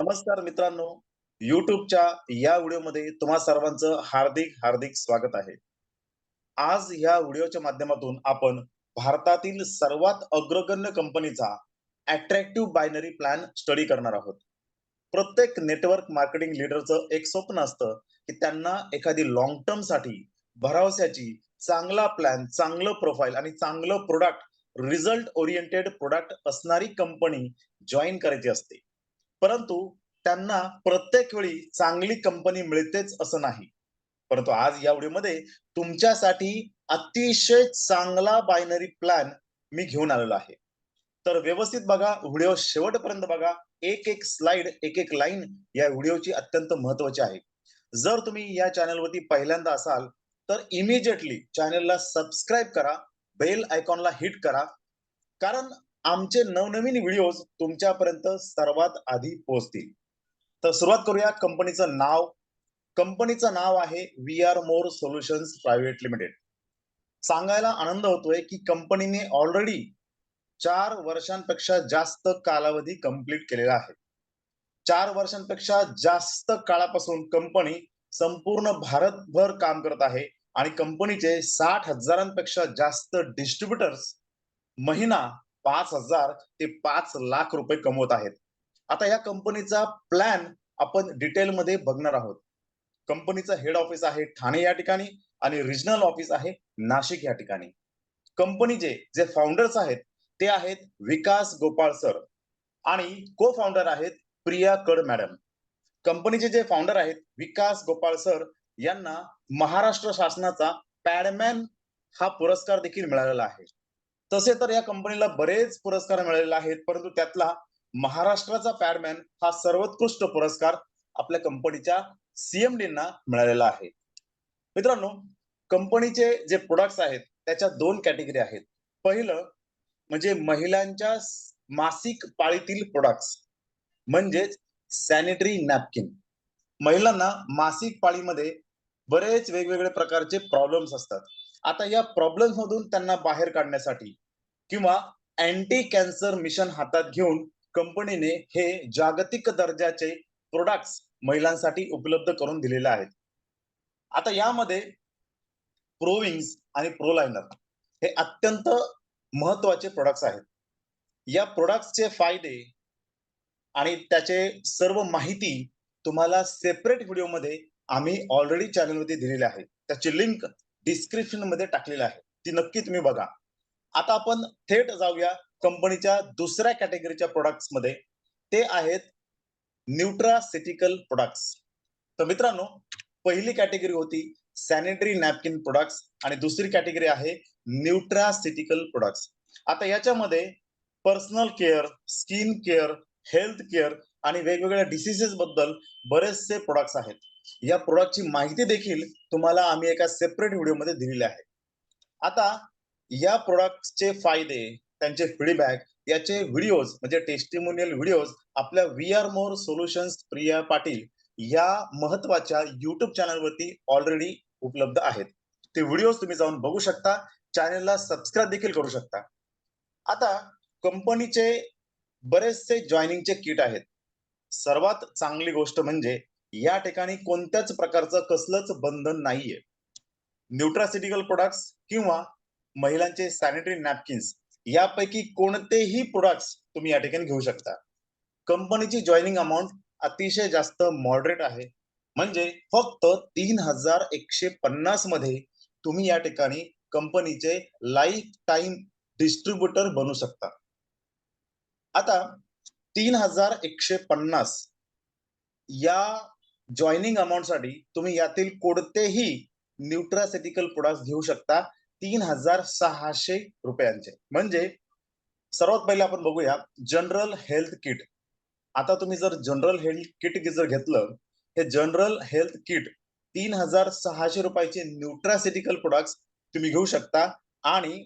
नमस्कार मित्रांनो युट्यूबच्या या व्हिडिओमध्ये तुम्हा सर्वांचं हार्दिक हार्दिक स्वागत आहे. आज या व्हिडिओच्या माध्यमातून आपण भारतातील सर्वात अग्रगण्य कंपनीचा अट्रॅक्टिव्ह बायनरी प्लॅन स्टडी करणार आहोत. प्रत्येक नेटवर्क मार्केटिंग लीडरचं एक स्वप्न असतं की त्यांना एखादी लॉंग टर्मसाठी भरवशाची चांगला प्लॅन चांगलं प्रोफाईल आणि चांगलं प्रोडक्ट रिझल्ट ओरिएंटेड प्रोडक्ट असणारी कंपनी जॉईन करायची असते. परंतु त्यांना प्रत्येक वेळी चांगली कंपनी मिळतेच असं नाही. परंतु आज या व्हिडिओमध्ये तुमच्यासाठी अतिशय चांगला बायनरी प्लॅन मी घेऊन आलेलो आहे. तर व्यवस्थित बघा व्हिडिओ शेवटपर्यंत बघा. एक एक स्लाइड एक एक लाईन या व्हिडिओची अत्यंत महत्वाची आहे. जर तुम्ही या चॅनलवरती पहिल्यांदा असाल तर इमिजिएटली चॅनलला सबस्क्राईब करा बेल आयकॉनला हिट करा. कारण आमचे नवनवीन व्हिडिओज तुमच्यापर्यंत सर्वात आधी पोहोचतील. तर सुरुवात करूया कंपनीचं नाव. कंपनीचं नाव आहे V R more solutions private limited. सांगायला आनंद होतोय की कंपनीने ऑलरेडी चार वर्षांपेक्षा जास्त कालावधी कंप्लीट केलेला आहे. चार वर्षांपेक्षा जास्त काळापासून कंपनी संपूर्ण भारतभर काम करत आहे आणि कंपनीचे साठ हजारांपेक्षा जास्त डिस्ट्रीब्युटर्स महिना पाच हजार ते पाच लाख रुपये कमवत आहेत. आता या कंपनीचा प्लॅन आपण डिटेलमध्ये बघणार आहोत. कंपनीचं हेड ऑफिस आहे ठाणे या ठिकाणी आणि रिजनल ऑफिस आहे नाशिक या ठिकाणी. कंपनीचे जे फाउंडर्स आहेत ते आहेत विकास गोपाळ सर आणि को फाउंडर आहेत प्रिया कड मॅडम कंपनीचे जे फाउंडर आहेत विकास गोपाळ सर यांना महाराष्ट्र शासनाचा पॅडमॅन हा पुरस्कार देखील मिळालेला आहे. तसे तर या कंपनीला बरेच पुरस्कार मिळालेले आहेत परंतु त्यातला महाराष्ट्राचा पॅडमॅन हा सर्वोत्कृष्ट पुरस्कार आपल्या कंपनीच्या सीएमडींना मिळालेला आहे. मित्रांनो कंपनीचे जे प्रोडक्ट्स आहेत त्याच्या दोन कॅटेगरी आहेत. पहिलं म्हणजे महिलांच्या मासिक पाळीतील प्रोडक्ट्स म्हणजेच सॅनिटरी नॅपकिन महिलांना मासिक पाळीमध्ये बरेच वेगवेगळे प्रकारचे प्रॉब्लेम्स असतात. आता या प्रॉब्लेम्स मधून त्यांना बाहेर काढण्यासाठी किंवा अँटी कॅन्सर मिशन हातात घेऊन कंपनीने हे जागतिक दर्जाचे प्रोडक्ट्स महिलांसाठी उपलब्ध करून दिलेले आहेत. आता यामध्ये प्रोविंग्स आणि प्रोलायनर हे अत्यंत महत्त्वाचे प्रोडक्ट्स आहेत. या प्रोडक्ट्सचे फायदे आणि त्याचे सर्व माहिती तुम्हाला सेपरेट व्हिडिओमध्ये आम्ही ऑलरेडी चॅनलमध्ये दिलेली आहे. त्याची लिंक डिस्क्रिप्शनमध्ये टाकलेली आहे. ती नक्की तुम्ही बघा. आता आपण थेट जाऊया कंपनीच्या दुसऱ्या कॅटेगरीच्या प्रोडक्ट्समध्ये. ते आहेत न्यूट्रासिटिकल प्रोडक्ट्स तर मित्रांनो पहिली कॅटेगरी होती सॅनिटरी नॅपकिन प्रोडक्ट्स आणि दुसरी कॅटेगरी आहे न्यूट्रासिटिकल प्रोडक्ट्स आता याच्यामध्ये personal care skin care health care आणि वेगवेगळ्या डिसिजेस बद्दल बरेचसे प्रोडक्ट्स आहेत. या प्रोडक्टची माहिती देखील तुम्हाला आम्ही एका सेपरेट व्हिडिओमध्ये दिलेली आहे. आता या प्रोडक्टचे फायदे त्यांचे फीडबॅक याचे व्हिडिओज म्हणजे टेस्टिमोनियल व्हिडिओज आपल्या V R more solutions Priya Patil या महत्त्वाच्या युट्यूब चॅनलवरती ऑलरेडी उपलब्ध आहेत. ते व्हिडिओज तुम्ही जाऊन बघू शकता. चॅनलला सबस्क्राईब देखील करू शकता. आता कंपनीचे बरेचसे जॉईनिंगचे किट आहेत. सर्वात चांगली गोष्ट म्हणजे या ठिकाणी कोणत्याच प्रकारचं कसलंच बंधन नाहीये. न्यूट्रासिटिकल प्रोडक्ट्स किंवा महिलांचे सॅनिटरी नॅपकिन्स यापैकी कोणतेही प्रोडक्ट्स तुम्ही या ठिकाणी घेऊ शकता. कंपनीची जॉईनिंग अमाऊंट अतिशय जास्त मॉडरेट आहे. म्हणजे फक्त तीन हजार एकशे पन्नासमध्ये तुम्ही या ठिकाणी कंपनीचे लाईफ टाइम डिस्ट्रीब्युटर बनू शकता. आता तीन हजार एकशे पन्नास या जॉईनिंग अमाऊंटसाठी तुम्ही यातील कोणतेही न्यूट्रासिटिकल प्रोडक्ट घेऊ शकता. तीन हजार सहाशे रुपयांचे. म्हणजे सर्वात पहिले आपण बघूया जनरल हेल्थ किट. आता तुम्ही जर जनरल हेल्थ किट जर घेतलं हे जनरल हेल्थ किट तीन हजार सहाशे रुपयाचे न्यूट्रासिटिकल प्रोडक्ट्स तुम्ही घेऊ शकता आणि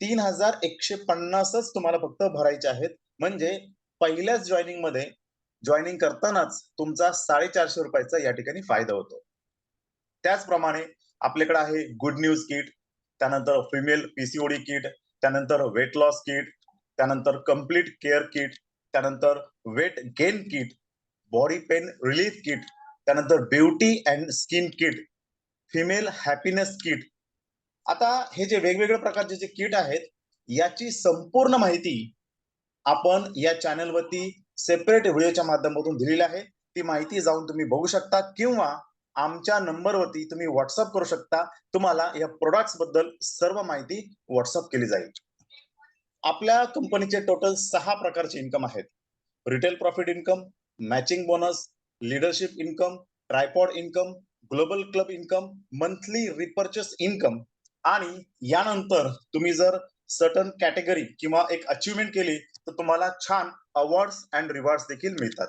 तीन हजार एकशे पन्नासच तुम्हाला फक्त भरायचे आहेत. म्हणजे पहिल्याच जॉईनिंगमध्ये जॉईनिंग करतानाच तुमचा साडेचारशे रुपयाचा या ठिकाणी फायदा होतो. त्याचप्रमाणे आपल्याकडे आहे गुड न्यूज किट त्यानंतर फिमेल पीसीओडी किट त्यानंतर वेट लॉस किट त्यानंतर कंप्लीट केअर किट त्यानंतर weight gain kit body pain relief kit त्यानंतर beauty and skin kit female happiness kit आता हे जे वेगवेगळ्या प्रकारचे जे किट आहेत याची संपूर्ण माहिती आपण या चॅनलवरती सेपरेट व्हिडिओच्या माध्यमातून दिलेली आहे. ती माहिती जाऊन तुम्ही बघू शकता किंवा आमच्या नंबरवरती तुम्ही व्हॉट्सअप करू शकता. तुम्हाला या प्रोडक्ट्सबद्दल सर्व माहिती व्हॉट्सअप केली जाईल. आपल्या कंपनीचे टोटल सहा प्रकारचे इन्कम आहेत. Retail profit income matching bonus leadership income tripod income global club income monthly repurchase income आणि यानंतर तुम्ही जर सर्टन कॅटेगरी किंवा एक अचिव्हमेंट केली तर तुम्हाला छान अवॉर्ड्स अँड रिवॉर्ड्स देखील मिळतात.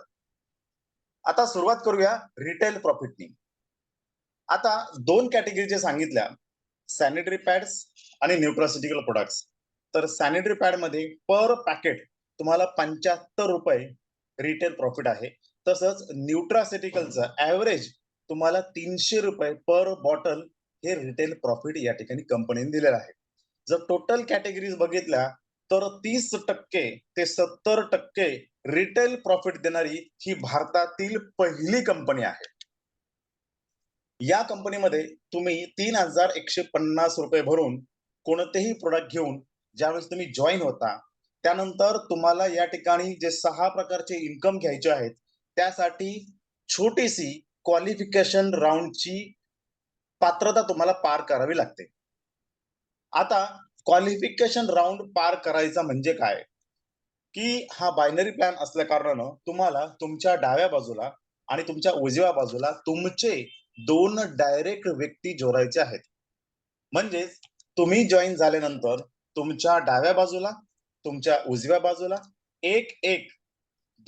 आता सुरुवात करूया रिटेल प्रॉफिटनी आता दोन कॅटेगरीचे सांगितल्या सॅनिटरी पॅड्स आणि न्यूट्रासिटिकल प्रोडक्ट्स तर सॅनिटरी पॅडमध्ये पर पॅकेट तुम्हाला पंच्याहत्तर रुपये रिटेल प्रॉफिट आहे. तसंच न्यूट्रासिटिकलचं ऍव्हरेज तुम्हाला तीनशे रुपये पर बॉटल हे रिटेल प्रॉफिट या ठिकाणी कंपनीने दिलेलं आहे. जर टोटल कॅटेगरीज बघितल्या तर तीस टक्के ते सत्तर टक्के रिटेल प्रॉफिट देणारी ही भारतातील पहिली कंपनी आहे. या कंपनीमध्ये तुम्ही तीन हजार एकशे पन्नास रुपये भरून कोणतेही प्रोडक्ट घेऊन ज्यावेळेस तुम्ही जॉईन होता त्यानंतर तुम्हाला या ठिकाणी जे सहा प्रकारचे इन्कम घ्यायचे आहेत त्यासाठी छोटीशी क्वालिफिकेशन राऊंडची पात्रता तुम्हाला पार करावी लागते. आता क्वालिफिकेशन राऊंड पार करायचा म्हणजे काय? की हा बायनरी प्लॅन असल्या कारणानं तुम्हाला तुमच्या डाव्या बाजूला आणि तुमच्या उजव्या बाजूला तुमचे दोन डायरेक्ट व्यक्ती जोडायचे आहेत. म्हणजेच तुम्ही जॉईन झाल्यानंतर तुमच्या डाव्या बाजूला तुमच्या उजव्या बाजूला एक एक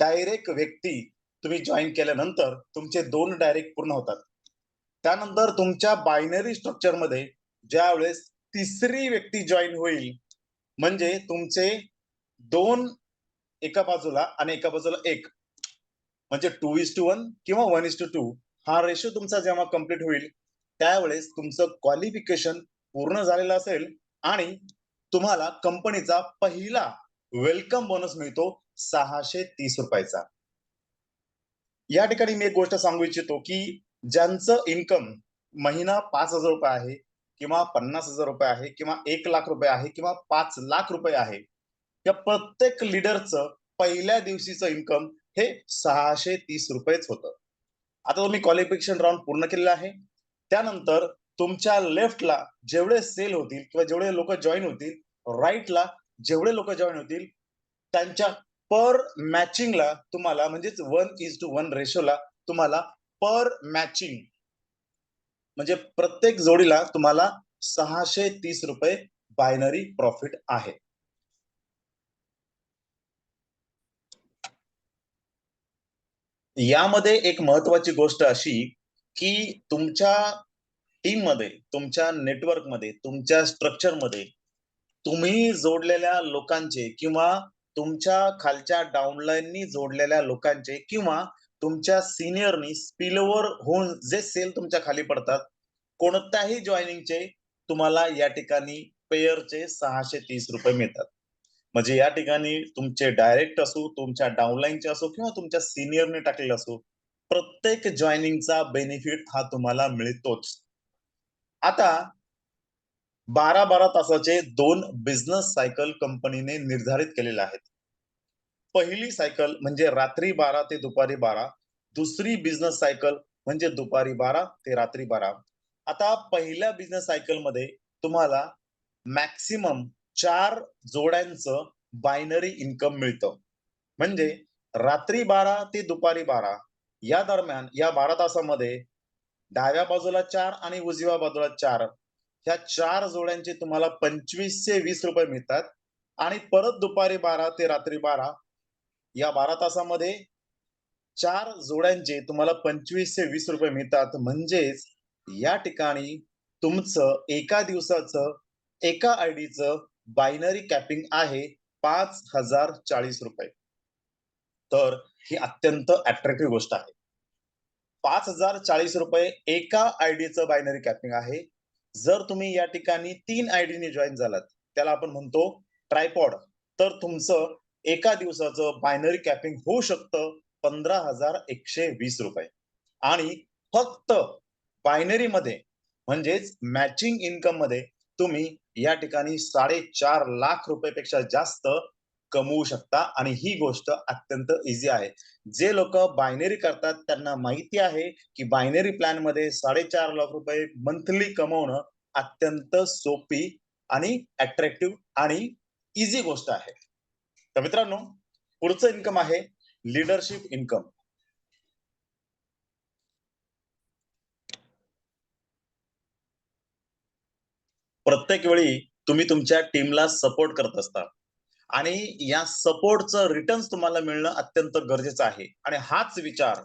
डायरेक्ट व्यक्ती तुम्ही जॉईन केल्यानंतर तुमचे दोन डायरेक्ट पूर्ण होतात. त्यानंतर तुमच्या बायनरी स्ट्रक्चरमध्ये ज्या वेळेस तिसरी व्यक्ती जॉईन होईल म्हणजे तुमचे दोन एका बाजूला आणि एका बाजूला एक. म्हणजे टू इज टू वन किंवा वन इज टू टू हा रेशो तुमचा जेव्हा कंप्लीट होईल त्यावेळेस तुमचं क्वालिफिकेशन पूर्ण झालेलं असेल आणि तुम्हाला कंपनीचा पहिला वेलकम बोनस मिळतो सहाशे तीस रुपयाचा. या ठिकाणी मी एक गोष्ट सांगू इच्छितो की ज्यांचं इन्कम महिना पाच हजार रुपये आहे किंवा पन्नास हजार रुपये आहे किंवा एक लाख रुपये आहे किंवा पाच लाख रुपये आहे या प्रत्येक लिडरचं पहिल्या दिवशीचं इन्कम हे सहाशे तीस रुपयेच होतं. आता तुम्ही क्वालिफिकेशन राऊंड पूर्ण केलेला आहे. त्यानंतर तुमच्या लेफ्टला जेवढे सेल होतील किंवा जेवढे लोक जॉईन होतील राईटला जेवढे लोक जॉईन होतील त्यांच्या पर मॅचिंगला तुम्हाला म्हणजेच वन इज टू वन रेशोला तुम्हाला पर मॅचिंग म्हणजे प्रत्येक जोडीला तुम्हाला सहाशे तीस रुपये बायनरी प्रॉफिट आहे. यामध्ये एक महत्वाची गोष्ट अशी की तुमच्या टीममध्ये तुमच्या नेटवर्कमध्ये तुमच्या स्ट्रक्चरमध्ये तुम्ही जोडलेल्या लोकांचे किंवा तुमच्या खालच्या डाऊनलाईननी जोडलेल्या लोकांचे किंवा तुमच्या सिनियरनी स्पिलओव्हर होऊन जे सेल तुमच्या खाली पडतात कोणत्याही जॉईनिंगचे तुम्हाला या ठिकाणी पेयरचे सहाशे तीस रुपये मिळतात. म्हणजे या ठिकाणी तुमचे डायरेक्ट असो तुमच्या डाऊनलाईनचे असो किंवा तुमच्या सिनियरने टाकलेला असो प्रत्येक जॉईनिंगचा बेनिफिट हा तुम्हाला मिळतोच. आता बारा बारा तासाचे दोन बिझनेस सायकल कंपनीने निर्धारित केलेले आहेत. पहिली सायकल म्हणजे रात्री बारा ते दुपारी बारा दुसरी बिझनेस सायकल म्हणजे दुपारी बारा ते रात्री बारा. आता पहिल्या बिझनेस सायकलमध्ये तुम्हाला मॅक्सिमम चार जोड्यांचं बायनरी इन्कम मिळतं. म्हणजे रात्री बारा ते दुपारी बारा या दरम्यान या बारा तासामध्ये डाव्या बाजूला चार आणि उजव्या बाजूला चार ह्या चार जोड्यांचे तुम्हाला पंचवीसशे वीस रुपये मिळतात. आणि परत दुपारी बारा ते रात्री बारा या बारा तासामध्ये चार जोड्यांचे तुम्हाला पंचवीसशे वीस रुपये मिळतात. म्हणजेच या ठिकाणी तुमचं एका दिवसाचं एका आयडीचं बायनरी कॅपिंग आहे पाच हजार चाळीस रुपये. तर ही अत्यंत अट्रॅक्टिव्ह गोष्ट आहे. पाच हजार चाळीस रुपये एका आयडीचं बायनरी कॅपिंग आहे. जर तुम्ही या ठिकाणी तीन आयडीने जॉईन झालात त्याला आपण म्हणतो ट्रायपॉड तर तुमचं एका दिवसाचं बायनरी कॅपिंग होऊ शकतं पंधरा हजार एकशे वीस रुपये. आणि फक्त बायनरी मध्ये म्हणजेच मॅचिंग इन्कममध्ये तुम्ही या ठिकाणी साडेचार लाख रुपयेपेक्षा जास्त कमवू शकता. आणि ही गोष्ट अत्यंत इझी आहे. जे लोक बायनरी करतात त्यांना माहिती आहे की बायनरी प्लॅनमध्ये साडेचार लाख रुपये मंथली कमवणं अत्यंत सोपी आणि अट्रॅक्टिव्ह आणि इझी गोष्ट आहे. तर मित्रांनो पुढचं इन्कम आहे लिडरशिप इन्कम प्रत्येक वेळी तुम्ही तुमच्या टीमला सपोर्ट करत असता. आणि या सपोर्टचं रिटर्न्स तुम्हाला मिळणं अत्यंत गरजेचं आहे. आणि हाच विचार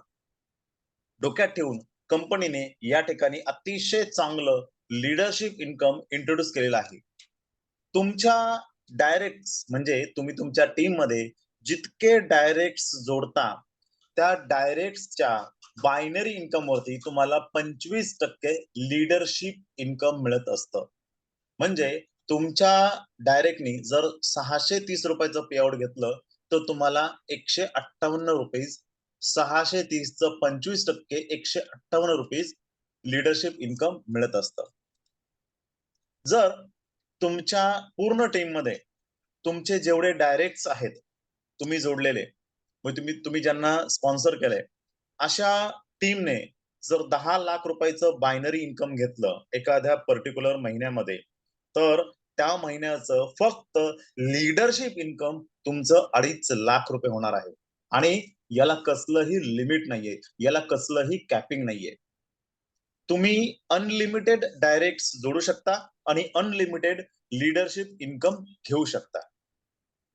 डोक्यात ठेवून कंपनीने या ठिकाणी अतिशय चांगलं लिडरशिप इन्कम इंट्रोड्यूस केलेलं आहे. तुमच्या डायरेक्ट म्हणजे तुम्ही तुमच्या टीममध्ये जितके डायरेक्ट जोडता त्या डायरेक्टच्या बायनरी इन्कम वरती तुम्हाला पंचवीस टक्के लिडरशिप इन्कम मिळत असतं. म्हणजे तुमच्या डायरेक्टनी जर सहाशे तीस रुपयाचं पे आउट घेतलं तर तुम्हाला एकशे अठ्ठावन्न रुपीज सहाशे तीसचं पंचवीस टक्के एकशे अठ्ठावन्न रुपीज लिडरशिप इन्कम मिळत असतं. जर तुमच्या पूर्ण टीममध्ये तुमचे जेवढे डायरेक्ट आहेत तुम्ही जोडलेले म्हणजे तुम्ही तुम्ही ज्यांना स्पॉन्सर केलंय अशा टीमने जर दहा लाख रुपयाचं बायनरी इन्कम घेतलं एखाद्या पर्टिक्युलर महिन्यामध्ये तर त्या महिन्याचं फक्त लिडरशिप इन्कम तुमचं अडीच लाख रुपये होणार आहे. आणि याला कसलंही लिमिट नाहीये. याला कसलंही कॅपिंग नाहीये. तुम्ही अनलिमिटेड डायरेक्ट जोडू शकता आणि अनलिमिटेड लिडरशिप इन्कम घेऊ शकता.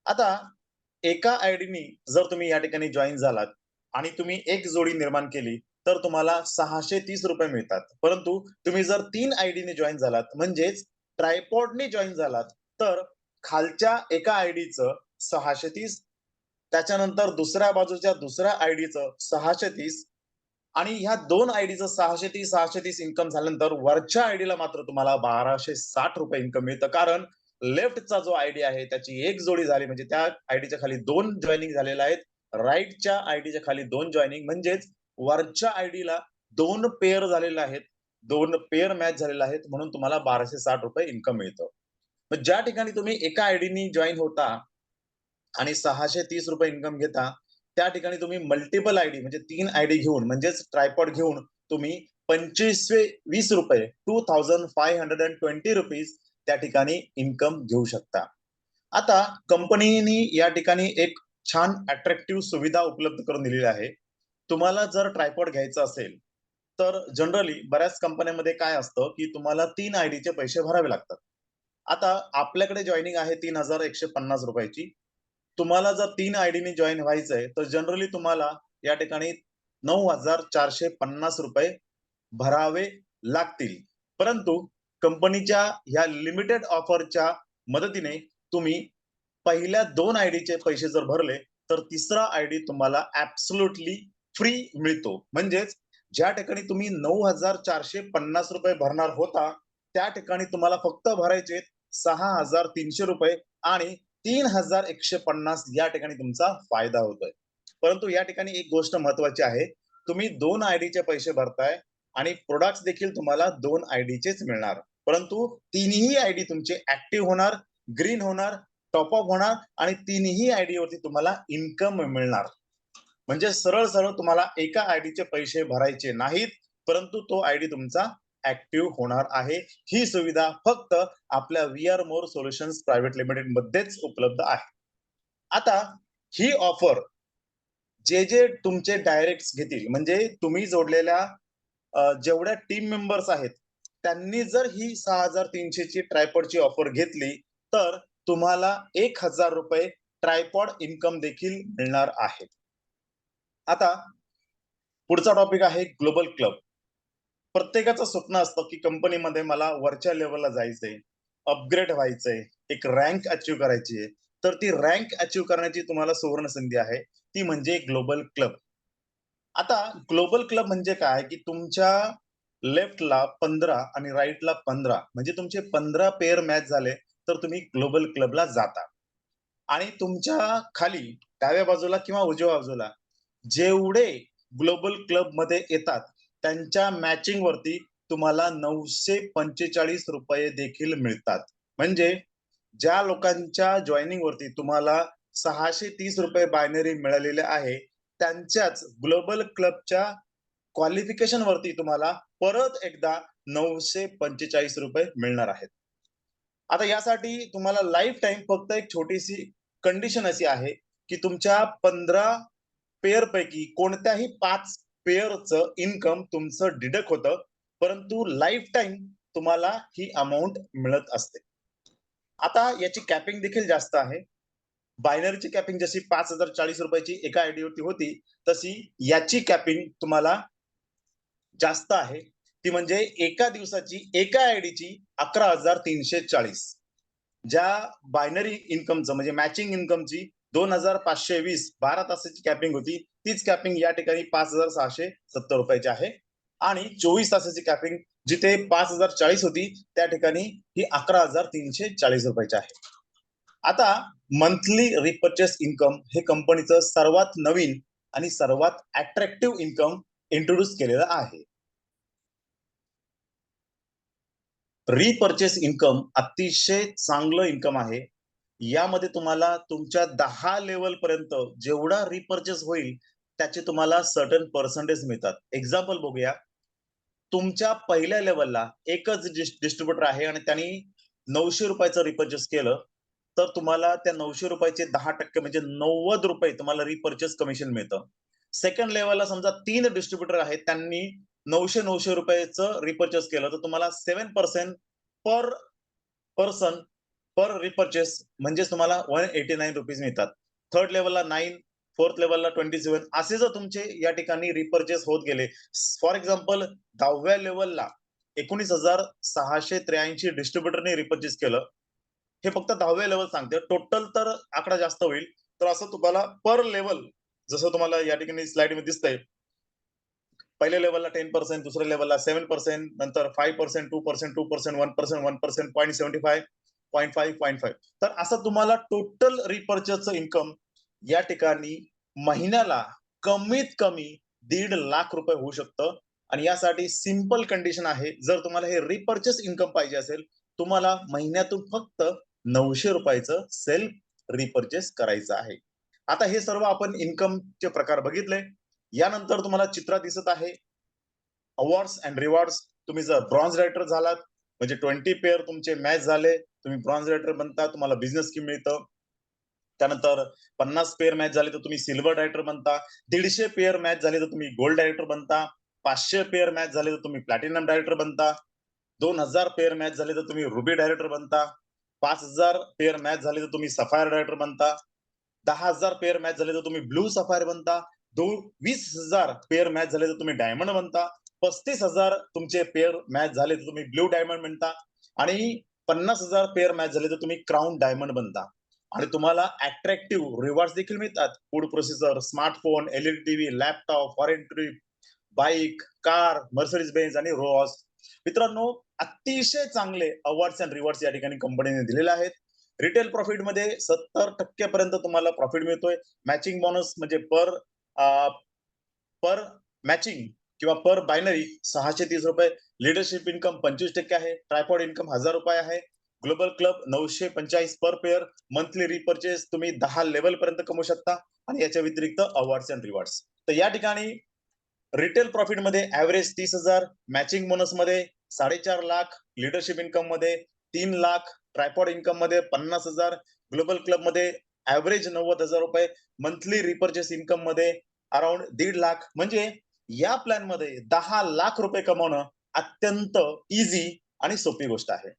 आता एका आयडीनी जर तुम्ही या ठिकाणी जॉईन झालात आणि तुम्ही एक जोडी निर्माण केली तर तुम्हाला सहाशे तीस रुपये मिळतात. परंतु तुम्ही जर तीन आयडीने जॉईन झालात म्हणजेच ट्रायपॉडने जॉईन झालात तर खालच्या एका आयडीचं सहाशे तीस त्याच्यानंतर दुसऱ्या बाजूच्या दुसऱ्या आयडीचं सहाशे तीस आणि ह्या दोन आयडीचं सहाशे तीस सहाशे तीस इन्कम झाल्यानंतर वरच्या आयडीला मात्र तुम्हाला बाराशे साठ रुपये इन्कम मिळतं. कारण लेफ्टचा जो आयडी आहे त्याची एक जोडी झाली म्हणजे त्या आयडीच्या खाली दोन जॉईनिंग झालेल्या आहेत. राईटच्या आयडीच्या खाली दोन जॉईनिंग म्हणजेच वरच्या आयडीला दोन पेअर झालेले आहेत. दोन पेअर मॅच झालेला आहेत म्हणून तुम्हाला बाराशे साठ रुपये इन्कम मिळतं. मग ज्या ठिकाणी तुम्ही एका आयडीनी जॉईन होता आणि सहाशे तीस रुपये इन्कम घेता त्या ठिकाणी तुम्ही मल्टिपल आयडी म्हणजे तीन आयडी घेऊन म्हणजेच ट्रायपॉड घेऊन तुम्ही पंचवीसशे वीस रुपये two thousand five hundred and twenty rupees त्या ठिकाणी इन्कम घेऊ शकता. आता कंपनीने या ठिकाणी एक छान अट्रॅक्टिव्ह सुविधा उपलब्ध करून दिलेली आहे. तुम्हाला जर ट्रायपॉड घ्यायचं असेल तर जनरली बऱ्याच कंपन्यांमध्ये काय असतं की तुम्हाला तीन आयडीचे पैसे भरावे लागतात. आता आपल्याकडे जॉईनिंग आहे तीन हजार एकशे पन्नास रुपयाची. तुम्हाला जर तीन आयडीने जॉईन व्हायचंय तर जनरली तुम्हाला या ठिकाणी नऊ हजार चारशे पन्नास रुपये भरावे लागतील. परंतु कंपनीच्या ह्या लिमिटेड ऑफरच्या मदतीने तुम्ही पहिल्या दोन आयडीचे पैसे जर भरले तर तिसरा आयडी तुम्हाला ऍब्सोल्युटली फ्री मिळतो. म्हणजेच ज्या ठिकाणी तुम्ही नऊ हजार चारशे पन्नास रुपये भरणार होता त्या ठिकाणी तुम्हाला फक्त भरायचे सहा हजार तीनशे रुपये आणि तीन हजार एकशे पन्नास या ठिकाणी तुमचा फायदा होतोय. परंतु या ठिकाणी एक गोष्ट महत्वाची आहे तुम्ही दोन आयडीचे पैसे भरताय आणि प्रोडक्ट्स देखील तुम्हाला दोन आयडीचेच मिळणार. परंतु तिन्ही आयडी तुमचे ऍक्टिव्ह होणार ग्रीन होणार टॉपअप होणार आणि तिन्ही आयडी वरती तुम्हाला इन्कम मिळणार. म्हणजे सरळ सरळ तुम्हाला एका आयडीचे पैसे भरायचे नाहीत परंतु तो आयडी तुमचा ऍक्टिव्ह होणार आहे. ही सुविधा फक्त आपल्या V R more solutions private limited मध्येच उपलब्ध आहे. आता ही ऑफर जे जे तुमचे डायरेक्ट घेतील म्हणजे तुम्ही जोडलेल्या जेवढ्या टीम मेंबर्स आहेत त्यांनी जर ही सहा हजार तीनशेची ट्रायपॉडची ऑफर घेतली तर तुम्हाला एक हजार रुपये ट्रायपॉड इन्कम देखील मिळणार आहे. आता पुढचा टॉपिक आहे ग्लोबल क्लब प्रत्येकाचं स्वप्न असतं की कंपनीमध्ये मला वरच्या लेवलला जायचंय अपग्रेड व्हायचंय एक रँक अचीव करायची आहे. तर ती रँक अचीव करण्याची तुम्हाला सुवर्ण संधी आहे ती म्हणजे ग्लोबल क्लब आता ग्लोबल क्लब म्हणजे काय? की तुमच्या लेफ्टला पंधरा आणि राईटला पंधरा म्हणजे तुमचे पंधरा पेअर मॅच झाले तर तुम्ही ग्लोबल क्लबला जाता. आणि तुमच्या खाली डाव्या बाजूला किंवा उजव्या बाजूला जेवढे ग्लोबल क्लबमध्ये येतात त्यांच्या मॅचिंग वरती तुम्हाला नऊशे पंचेचाळीस रुपये देखील मिळतात. म्हणजे ज्या लोकांच्या जॉईनिंग वरती तुम्हाला सहाशे तीस रुपये बायनरी मिळालेले आहे त्यांच्याच ग्लोबल क्लबच्या क्वालिफिकेशन वरती तुम्हाला परत एकदा नऊशे पंचेचाळीस रुपये मिळणार आहेत. आता यासाठी तुम्हाला लाईफ टाईम फक्त एक छोटीशी कंडिशन अशी आहे की तुमच्या पंधरा पेअर पैकी कोणत्याही पाच पेअरचं इन्कम तुमचं डिडक्ट होतं परंतु लाईफ टाईम तुम्हाला ही अमाऊंट मिळत असते. आता याची कॅपिंग देखील जास्त आहे. बायनरीची कॅपिंग जशी पाच हजार चाळीस रुपयाची एका आयडीवरती होती तशी याची कॅपिंग तुम्हाला जास्त आहे. ती म्हणजे एका दिवसाची एका आयडीची अकरा हजार तीनशे चाळीस. ज्या बायनरी इन्कमचं म्हणजे मॅचिंग इन्कमची दोन हजार पाचशे वीस बारा तासाची कॅपिंग होती. तीच कॅपिंग या ठिकाणी पाच हजार सहाशे सत्तर रुपयाची आहे. आणि चोवीस तासाची कॅपिंग जिथे पाच हजार चाळीस होती त्या ठिकाणी ही अकरा हजार तीनशे चाळीस रुपयाची आहे. आता मंथली रिपर्चेस इन्कम हे कंपनीचं सर्वात नवीन आणि सर्वात अट्रॅक्टिव्ह इन्कम इंट्रोड्यूस केलेलं आहे. रिपर्चेस इन्कम अतिशय चांगलं इन्कम आहे. यामध्ये तुम्हाला तुमच्या दहा लेवल पर्यंत जेवढा रिपर्चेस होईल त्याचे तुम्हाला सर्टन पर्सेंटेज मिळतात. एक्झाम्पल बघूया. तुमच्या पहिल्या लेवलला एकच डिस्ट्रीब्युटर आहे आणि त्यांनी नऊशे रुपयाचं रिपर्चेस केलं तर तुम्हाला त्या नऊशे रुपयाचे दहा टक्के म्हणजे नव्वद रुपये तुम्हाला रिपर्चेस कमिशन मिळतं. सेकंड लेवलला समजा तीन डिस्ट्रीब्युटर आहेत त्यांनी नऊशे नऊशे रुपयाचं रिपर्चेस केलं तर तुम्हाला seven percent per person per repurchase म्हणजेच तुम्हाला वन एटी नाईन रुपीज मिळतात थर्ड लेवलला नाईन फोर्थ लेवलला ट्वेंटी सेव्हन असे जर तुमचे या ठिकाणी रिपर्चेस होत गेले. फॉर एक्झाम्पल दहाव्या लेवलला एकोणीस हजार सहाशे त्र्याऐंशी डिस्ट्रीब्युटरने रिपर्चेस केलं. हे फक्त दहाव्या लेवल सांगते. टोटल तर आकडा जास्त होईल. तर असं तुम्हाला पर लेवल जसं तुम्हाला या ठिकाणी स्लाइडमध्ये दिसतंय. पहिल्या लेवलला टेन पर्सेंट दुसऱ्या लेवलला सेव्हन पर्सेंट नंतर five percent two percent two percent one percent one percent point seventy five point five point five तर असं तुम्हाला टोटल रिपर्चेसचं इन्कम या ठिकाणी महिन्याला कमीत कमी दीड लाख रुपये होऊ शकतं. आणि यासाठी सिंपल कंडिशन आहे जर तुम्हाला हे रिपर्चेस इन्कम पाहिजे असेल तुम्हाला महिन्यातून फक्त नऊशे रुपयाचं सेल्फ रिपर्चेस करायचं आहे. आता हे सर्व आपण इन्कमचे प्रकार बघितले. यानंतर तुम्हाला चित्रात दिसत आहे. अवॉर्ड्स अँड रिवॉर्ड्स तुम्ही जर ब्रॉन्झ रायटर झालात म्हणजे ट्वेंटी पेअर तुमचे मॅच झाले. तुम्ही ब्रॉन्झ रायटर बनता तुम्हाला बिझनेस स्कीम मिळतं. त्यानंतर पन्नास पेअर मॅच झाले तर तुम्ही सिल्वर डायरेक्टर बनता. दीडशे पेअर मॅच झाले तर तुम्ही गोल्ड डायरेक्टर बनता. पाचशे पेअर मॅच झाले तर तुम्ही प्लॅटिनम डायरेक्टर बनता. दोन हजार पेअर मॅच झाले तर तुम्ही रुबी डायरेक्टर बनता. पाच हजार पेअर मॅच झाले तर तुम्ही सफायर डायरेक्टर बनता. दहा हजार पेअर मॅच झाले तर तुम्ही ब्लू सफायर बनता. दोन वीस हजार पेअर मॅच झाले तर तुम्ही डायमंड बनता. पस्तीस हजार तुमचे पेअर मॅच झाले तर तुम्ही ब्ल्यू डायमंड बनता. आणि पन्नास हजार पेअर मॅच झाले तर तुम्ही क्राऊन डायमंड बनता. आणि तुम्हाला अट्रॅक्टिव्ह रिवॉर्ड देखील मिळतात. Food processor smartphone LED TV laptop foreign trip bike car Mercedes Benz आणि रोस मित्रांनो अतिशय चांगले अवॉर्ड्स अँड रिवॉर्ड्स या ठिकाणी कंपनीने दिलेले आहेत. रिटेल प्रॉफिटमध्ये सत्तर टक्केपर्यंत तुम्हाला प्रॉफिट मिळतोय. मॅचिंग बोनस म्हणजे पर पर मॅचिंग किंवा पर बायनरी सहाशे तीस रुपये. लिडरशिप इन्कम पंचवीस टक्के आहे. ट्रायपॉड इन्कम हजार रुपये आहे. ग्लोबल क्लब नऊशे पंचाळीस पर पेअर मंथली रिपर्चेस तुम्ही दहा लेवल पर्यंत कमवू शकता. आणि याच्या व्यतिरिक्त अवॉर्ड्स अँड रिवॉर्ड्स तर या ठिकाणी रिटेल प्रॉफिटमध्ये ऍव्हरेज तीस हजार. मॅचिंग बोनसमध्ये साडेचार लाख. लिडरशिप इन्कममध्ये तीन लाख. ट्रायपॉड इन्कममध्ये पन्नास हजार. ग्लोबल क्लबमध्ये ऍव्हरेज नव्वद हजार रुपये. मंथली रिपर्चेस इन्कममध्ये अराउंड दीड लाख. म्हणजे या प्लॅनमध्ये दहा लाख रुपये कमवणं अत्यंत इझी आणि सोपी गोष्ट आहे.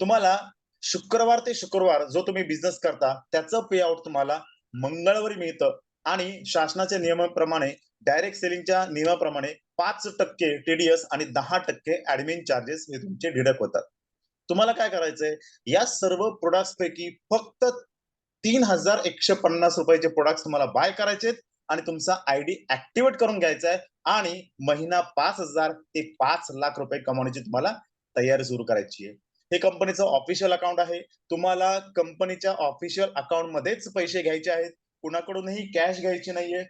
तुम्हाला शुक्रवार ते शुक्रवार जो तुम्ही बिझनेस करता त्याचं पे आउट तुम्हाला मंगळवारी मिळतं आणि शासनाच्या नियमाप्रमाणे डायरेक्ट सेलिंगच्या नियमाप्रमाणे पाच टक्के टीडीएस आणि दहा टक्के ऍडमिन चार्जेस हे तुमचे डिडक्ट होतात. तुम्हाला काय करायचंय? या सर्व प्रोडक्ट्स पैकी फक्त तीन हजार एकशे पन्नास रुपयाचे प्रोडक्ट तुम्हाला बाय करायचे आणि तुमचा आयडी ऍक्टिव्हेट करून घ्यायचा आहे आणि महिना पाच हजार ते पाच लाख रुपये कमावण्याची तुम्हाला तयारी सुरू करायची आहे. हे कंपनीचं ऑफिशियल अकाउंट आहे. तुम्हाला कंपनीच्या ऑफिशियल अकाउंट मध्येच पैसे घ्यायचे आहेत. कुणाकडूनही कॅश घ्यायची नाहीये.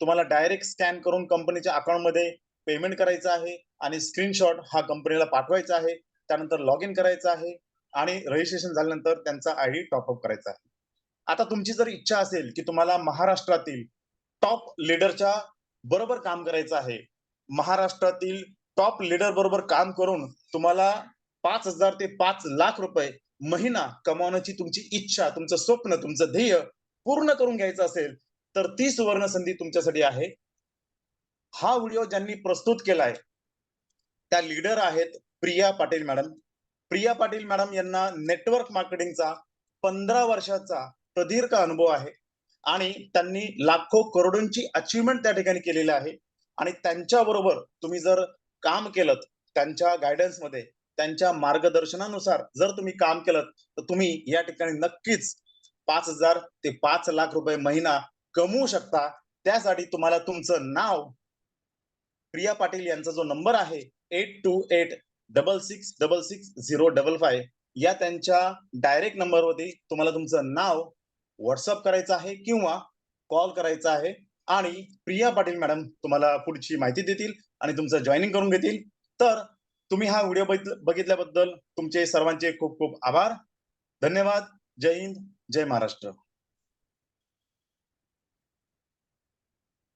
तुम्हाला डायरेक्ट स्कॅन करून कंपनीच्या अकाउंटमध्ये पेमेंट करायचं आहे आणि स्क्रीनशॉट हा कंपनीला पाठवायचा आहे. त्यानंतर लॉग इन करायचं आहे आणि रजिस्ट्रेशन झाल्यानंतर त्यांचा आयडी टॉपअप करायचा आहे. आता तुमची जर इच्छा असेल की तुम्हाला महाराष्ट्रातील टॉप लीडरच्या बरोबर काम करायचं आहे. महाराष्ट्रातील टॉप लीडर बरोबर काम करून तुम्हाला पाच हजार ते पाच लाख रुपये महिना कमावण्याची तुमची इच्छा तुमचं स्वप्न तुमचं ध्येय पूर्ण करून घ्यायचं असेल तर ती सुवर्ण संधी तुमच्यासाठी आहे. हा व्हिडिओ ज्यांनी प्रस्तुत केलाय त्या लीडर आहेत प्रिया पाटील मॅडम. प्रिया पाटील मॅडम यांना नेटवर्क मार्केटिंगचा पंधरा वर्षाचा प्रदीर्घ अनुभव आहे. आणि त्यांनी लाखो करोडोंची अचिव्हमेंट त्या ठिकाणी केलेली आहे. आणि त्यांच्या बरोबर तुम्ही जर काम केलं त्यांच्या गायडन्समध्ये त्यांच्या मार्गदर्शनानुसार जर तुम्ही काम केलं तर तुम्ही या ठिकाणी नक्कीच पाच हजार ते पाच लाख रुपये महिना कमवू शकता. त्यासाठी तुम्हाला तुमचं नाव प्रिया पाटील यांचा जो नंबर आहे eight two eight double six double six zero double five या त्यांच्या डायरेक्ट नंबरवरती तुम्हाला तुमचं नाव व्हॉट्सअप करायचं आहे किंवा कॉल करायचा आहे. आणि प्रिया पाटील मॅडम तुम्हाला पुढची माहिती देतील आणि तुमचं जॉईनिंग करून घेतील. तर तुम्ही हा व्हिडिओ बघितल्याबद्दल तुमचे सर्वांचे खूप खूप आभार. धन्यवाद. जय हिंद. जय महाराष्ट्र.